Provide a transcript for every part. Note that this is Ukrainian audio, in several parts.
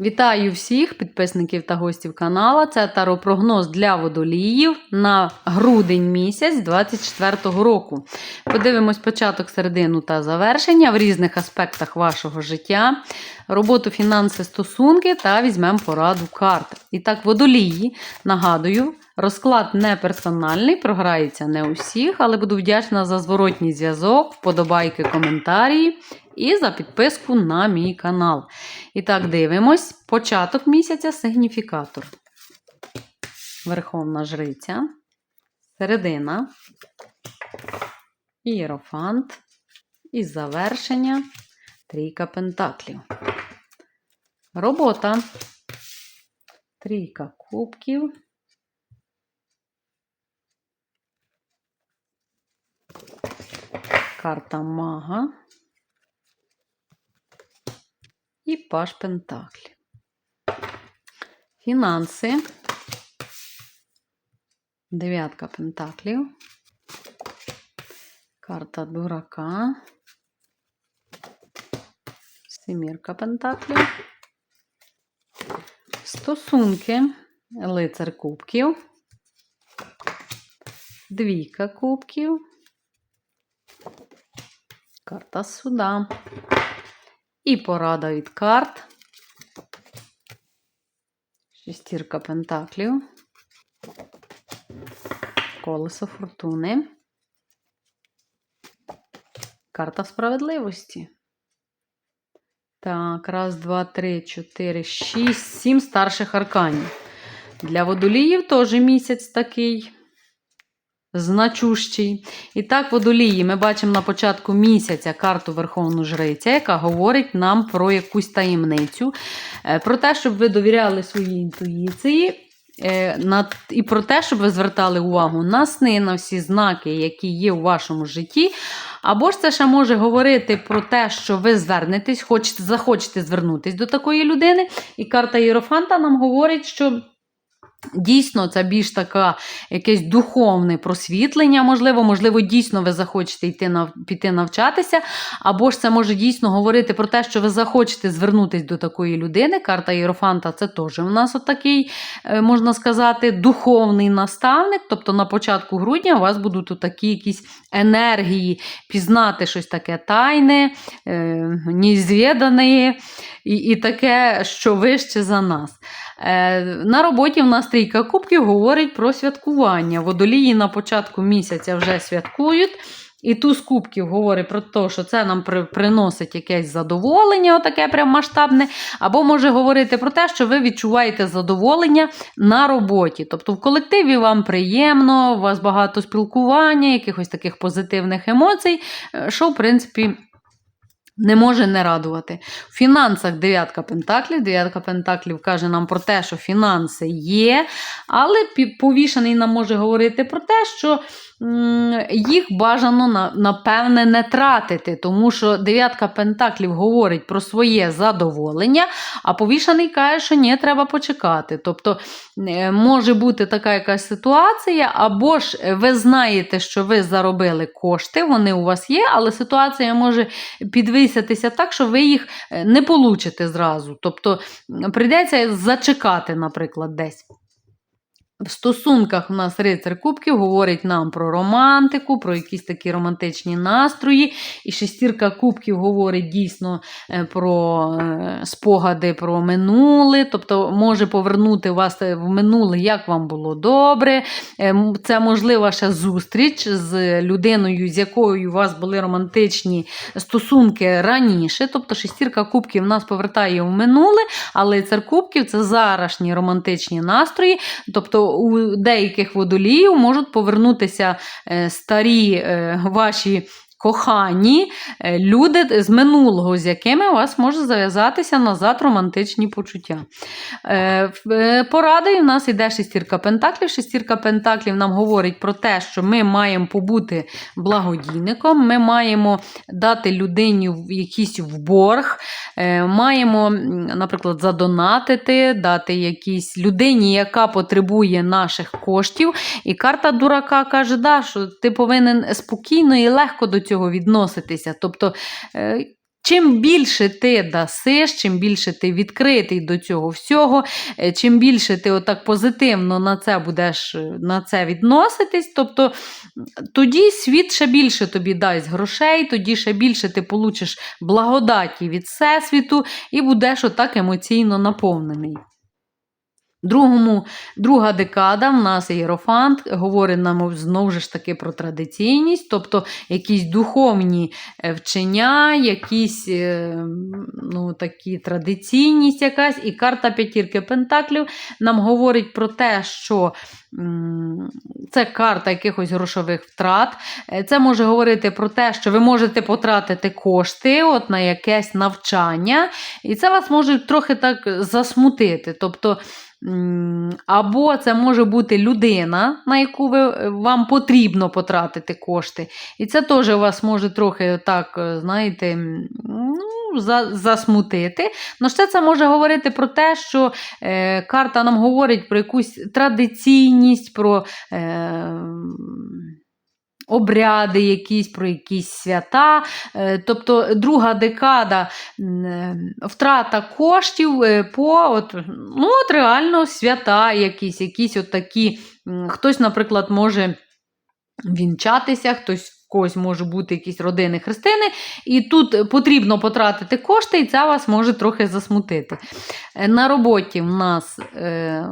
Вітаю всіх підписників та гостів канала. Це таропрогноз для водоліїв на грудень місяць 2024 року. Подивимось початок, середину та завершення в різних аспектах вашого життя, роботу, фінанси, стосунки та візьмемо пораду карт. І так, водолії, нагадую, розклад не персональний, програється не у всіх, але буду вдячна за зворотній зв'язок, вподобайки, коментарі і за підписку на мій канал. І так, дивимось. Початок місяця сигніфікатор. Верховна жриця. Середина. Ієрофант. І завершення. Трійка пентаклів. Робота. Трійка кубків. Карта мага. І паш Пентаклі. Фінанси. Дев'ятка Пентаклів. Карта дурака. Семірка Пентаклів. Стосунки. Лицар кубків. Двійка кубків. Карта суда. І порада від карт. Шестірка пентаклів. Колесо фортуни. Карта справедливості. Так, раз, два, три, чотири, шість, сім старших арканів. Для водоліїв теж місяць такий значущий. І так, водолії, ми бачимо на початку місяця карту Верховну Жриця, яка говорить нам про якусь таємницю, е, про те, щоб ви довіряли своїй інтуїції. е, І про те, щоб ви звертали увагу на сни, на всі знаки, які є у вашому житті. Або ж це ще може говорити про те, що ви звернетесь, хочете, захочете звернутись до такої людини. І карта Єрофанта нам говорить, що Дійсно, це більш така якесь духовне просвітлення, можливо, можливо, дійсно ви захочете йти нав... піти навчатися, або ж це може дійсно говорити про те, що ви захочете звернутися до такої людини. Карта Єрофанта це теж у нас отакий, е, можна сказати, духовний наставник. Тобто на початку грудня у вас будуть такі якісь енергії пізнати щось таке тайне, е, неізвідане і, і таке, що вище за нас. Е, На роботі в нас трійка кубків говорить про святкування. Водолії на початку місяця вже святкують. І туз кубків говорить про те, що це нам при, приносить якесь задоволення, отаке прям масштабне, або може говорити про те, що ви відчуваєте задоволення на роботі. Тобто в колективі вам приємно, у вас багато спілкування, якихось таких позитивних емоцій, е, що, в принципі, не може не радувати. В фінансах дев'ятка пентаклів. Дев'ятка пентаклів каже нам про те, що фінанси є, але повішаний нам може говорити про те, що їх бажано напевне не тратити, тому що дев'ятка пентаклів говорить про своє задоволення, а повішаний каже, що ні, треба почекати. Тобто е, може бути така якась ситуація, або ж е, ви знаєте, що ви заробили кошти, вони у вас є, але ситуація може підвисятися так, що ви їх е, не получите зразу. Тобто прийдеться зачекати, наприклад, десь. В стосунках у нас рицар Кубків говорить нам про романтику, про якісь такі романтичні настрої. І шестірка кубків говорить дійсно е, про е, спогади про минуле, тобто може повернути вас е, в минуле, як вам було добре. Це можлива ще зустріч з людиною, з якою у вас були романтичні стосунки раніше. Тобто шестірка кубків нас повертає в минуле, але цар кубків це зарашні романтичні настрої. Тобто у деяких водоліїв можуть повернутися е, старі е, ваші. Кохані е, люди з минулого, з якими у вас може зав'язатися назад романтичні почуття. Е, е, Порадою в нас іде шестірка пентаклів. Шестірка пентаклів нам говорить про те, що ми маємо побути благодійником, ми маємо дати людині якийсь в борг, маємо, наприклад, задонатити, дати якійсь людині, яка потребує наших коштів. І карта дурака каже, да, що ти повинен спокійно і легко до цього відноситися. Тобто е, Чим більше ти дасиш, чим більше ти відкритий до цього всього, е, чим більше ти отак позитивно на це будеш е, на це відноситись, тобто тоді світ ще більше тобі дасть грошей, тоді ще більше ти получиш благодаті від Всесвіту і будеш отак емоційно наповнений. Другому, друга декада в нас Єрофант говорить нам знову ж таки про традиційність, тобто якісь духовні е, вчення, якісь е, ну, такі традиційність якась. І карта п'ятірки Пентаклів нам говорить про те, що це карта якихось грошових втрат. Е, Це може говорити про те, що ви можете потратити кошти от на якесь навчання, і це вас може трохи так засмутити. Тобто, або це може бути людина, на яку ви, е, вам потрібно потратити кошти. І це теж вас може трохи так, е, знаєте, ну, за, засмутити. Но ще це може говорити про те, що е, карта нам говорить про якусь традиційність, про. Е, Обряди, якісь про якісь свята, Е, тобто друга декада е, втрата коштів е, по от, ну, от реально свята, якісь, якісь от такі. Хтось, наприклад, може вінчатися, хтось когось може бути якісь родини хрестини, і тут потрібно потратити кошти, і це вас може трохи засмутити. Е, На роботі в нас е,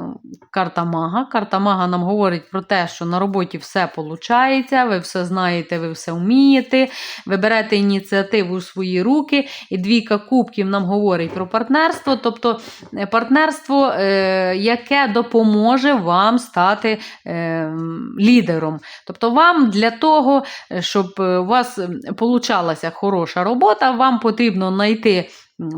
карта мага. Карта мага нам говорить про те, що на роботі все виходить, ви все знаєте, ви все вмієте, ви берете ініціативу у свої руки, і двійка кубків нам говорить про партнерство, тобто е, партнерство, е, яке допоможе вам стати е, лідером. Тобто вам для того, щоб е, у вас получалася хороша робота, вам потрібно знайти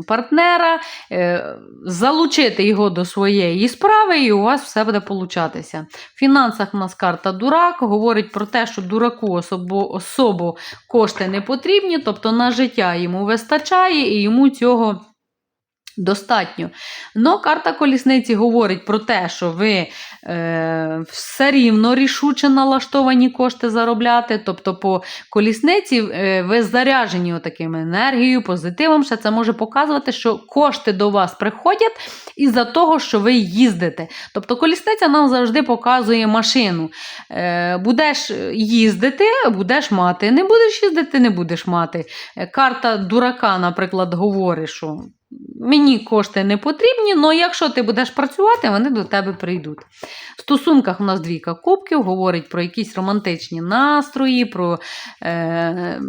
партнера, е, залучити його до своєї справи, і у вас все буде получатися. В фінансах у нас карта дурак говорить про те, що дураку особо, особо кошти не потрібні, тобто на життя йому вистачає і йому цього. Достатньо. Но карта колісниці говорить про те, що ви е, все рівно рішуче налаштовані кошти заробляти. Тобто, по колісниці е, ви заряжені отаким енергією, позитивом. Ще це може показувати, що кошти до вас приходять із-за того, що ви їздите. Тобто, колісниця нам завжди показує машину. Е, будеш їздити, будеш мати. Не будеш їздити, не будеш мати. Е, Карта дурака, наприклад, говорить, що мені кошти не потрібні, але якщо ти будеш працювати, вони до тебе прийдуть. В стосунках у нас двійка кубків говорить про якісь романтичні настрої, про е,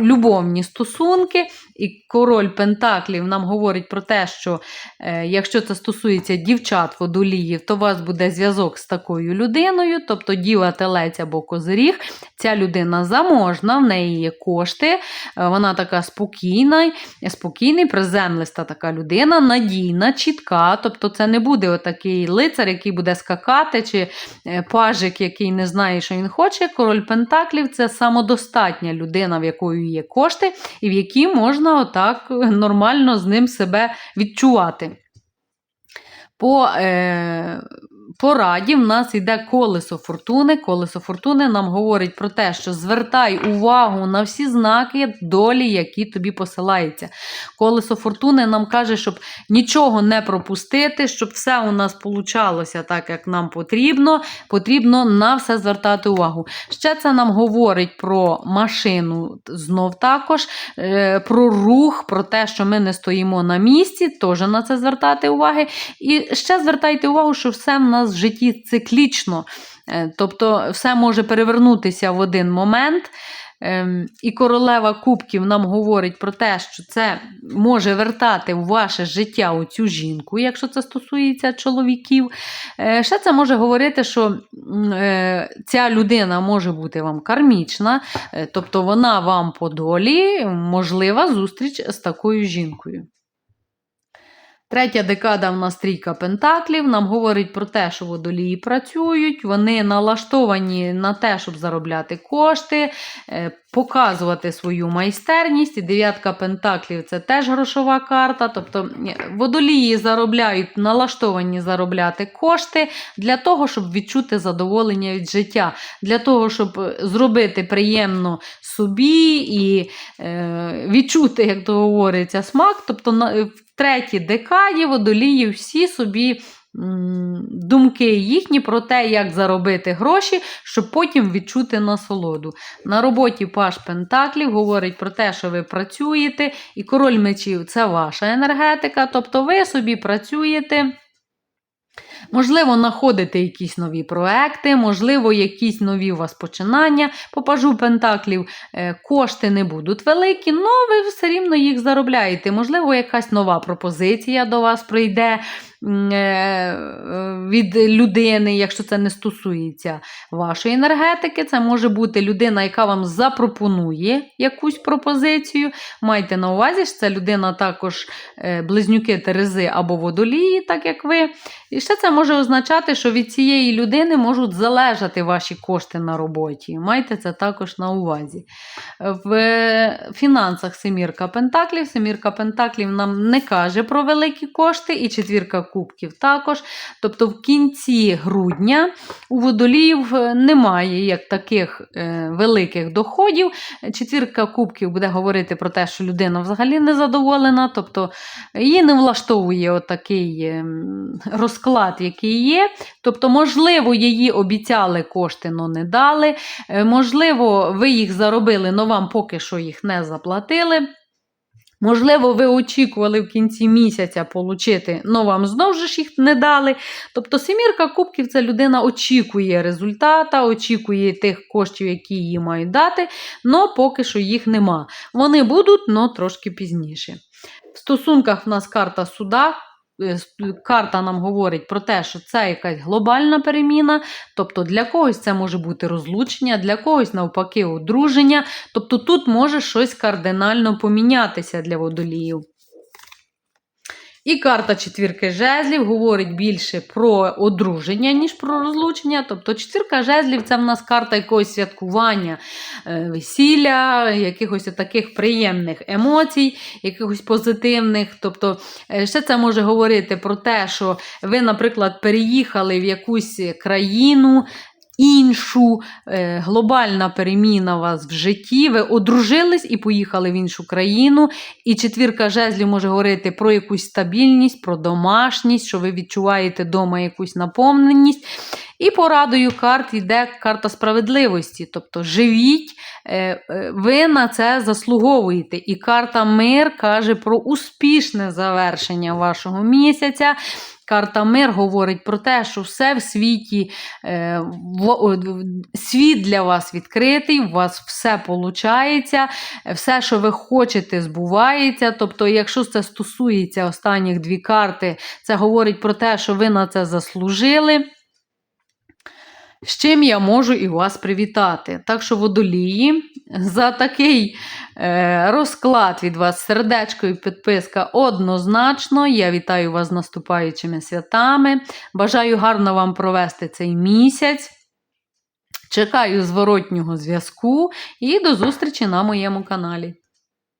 любовні стосунки. І король Пентаклів нам говорить про те, що е, якщо це стосується дівчат водоліїв, то у вас буде зв'язок з такою людиною, тобто діва, телець або козиріг. Ця людина заможна, в неї є кошти, е, вона така спокійна, спокійний, приземлиста така людина, надійна, чітка. Тобто це не буде отакий лицар, який буде скакати, чи е, пажик, який не знає, що він хоче. Король Пентаклів це самодостатня людина, в якої є кошти, і в якій можна отак нормально з ним себе відчувати. По е, пораді в нас йде колесо фортуни. Колесо фортуни нам говорить про те, що звертай увагу на всі знаки долі, які тобі посилаються. Колесо фортуни нам каже, щоб нічого не пропустити, щоб все у нас получалося так, як нам потрібно. Потрібно на все звертати увагу. Ще це нам говорить про машину знов також, е, про рух, про те, що ми не стоїмо на місці, теж на це звертати уваги. І ще звертайте увагу, що все в нас в житті циклічно. Е, Тобто все може перевернутися в один момент. Ем, І королева кубків нам говорить про те, що це може вертати в ваше життя оцю жінку, якщо це стосується чоловіків. Е, Ще це може говорити, що е, ця людина може бути вам кармічна, тобто вона вам по долі можлива зустріч з такою жінкою. Третя декада в нас трійка пентаклів. Нам говорить про те, що водолії працюють, вони налаштовані на те, щоб заробляти кошти, е, показувати свою майстерність. І дев'ятка пентаклів це теж грошова карта. Тобто е, водолії заробляють, налаштовані заробляти кошти для того, щоб відчути задоволення від життя, для того, щоб е, зробити приємно собі і відчути, як то говориться, смак. Тобто третій декаді водолії всі собі. Думки їхні про те, як заробити гроші, щоб потім відчути насолоду. На роботі Паш Пентаклів говорить про те, що ви працюєте, і король мечів це ваша енергетика, тобто ви собі працюєте. Можливо, знаходите якісь нові проекти, можливо, якісь нові у вас починання. По пажу Пентаклів е, кошти не будуть великі, але ви все рівно їх заробляєте. Можливо, якась нова пропозиція до вас прийде е, від людини, якщо це не стосується вашої енергетики. Це може бути людина, яка вам запропонує якусь пропозицію. Майте на увазі, що це людина також е, близнюки Терези або водолії, так як ви. І ще це може означати, що від цієї людини можуть залежати ваші кошти на роботі. Майте це також на увазі. В фінансах Семірка Пентаклів. Семірка Пентаклів нам не каже про великі кошти, і четвірка кубків також. Тобто в кінці грудня у водоліїв е, немає як таких е, великих доходів. Четвірка кубків буде говорити про те, що людина взагалі не задоволена, тобто її не влаштовує отакий ем, розклад, який є. Тобто, можливо, її обіцяли кошти, але не дали. Е, Можливо, ви їх заробили, але вам поки що їх не заплатили. Можливо, ви очікували в кінці місяця отримати, але вам знову ж їх не дали. Тобто, семірка кубків це людина очікує результата, очікує тих коштів, які їй мають дати, але поки що їх нема. Вони будуть, але трошки пізніше. В стосунках в нас карта суда. Е, Карта нам говорить про те, що це якась глобальна переміна, тобто для когось це може бути розлучення, для когось навпаки одруження. Тобто тут може щось кардинально помінятися для водоліїв. І карта четвірки жезлів говорить більше про одруження, ніж про розлучення. Тобто четвірка жезлів це в нас карта якогось святкування, е, весілля, якихось таких приємних емоцій, якихось позитивних. Тобто, е, ще це може говорити про те, що ви, наприклад, переїхали в якусь країну. Іншу е, глобальна переміна вас в житті. Ви одружились і поїхали в іншу країну. І четвірка жезлів може говорити про якусь стабільність, про домашність, що ви відчуваєте вдома якусь наповненість. І порадою карт йде карта справедливості. Тобто живіть, е, е, ви на це заслуговуєте. І карта мир каже про успішне завершення вашого місяця. Карта мир говорить про те, що все в світі, е, світ для вас відкритий, у вас все виходить, все, що ви хочете, збувається. Тобто, якщо це стосується останніх дві карти, це говорить про те, що ви на це заслужили. З чим я можу і вас привітати. Так що, водолії, за такий е, розклад від вас сердечко і підписка однозначно. Я вітаю вас з наступаючими святами. Бажаю гарно вам провести цей місяць. Чекаю зворотнього зв'язку і до зустрічі на моєму каналі.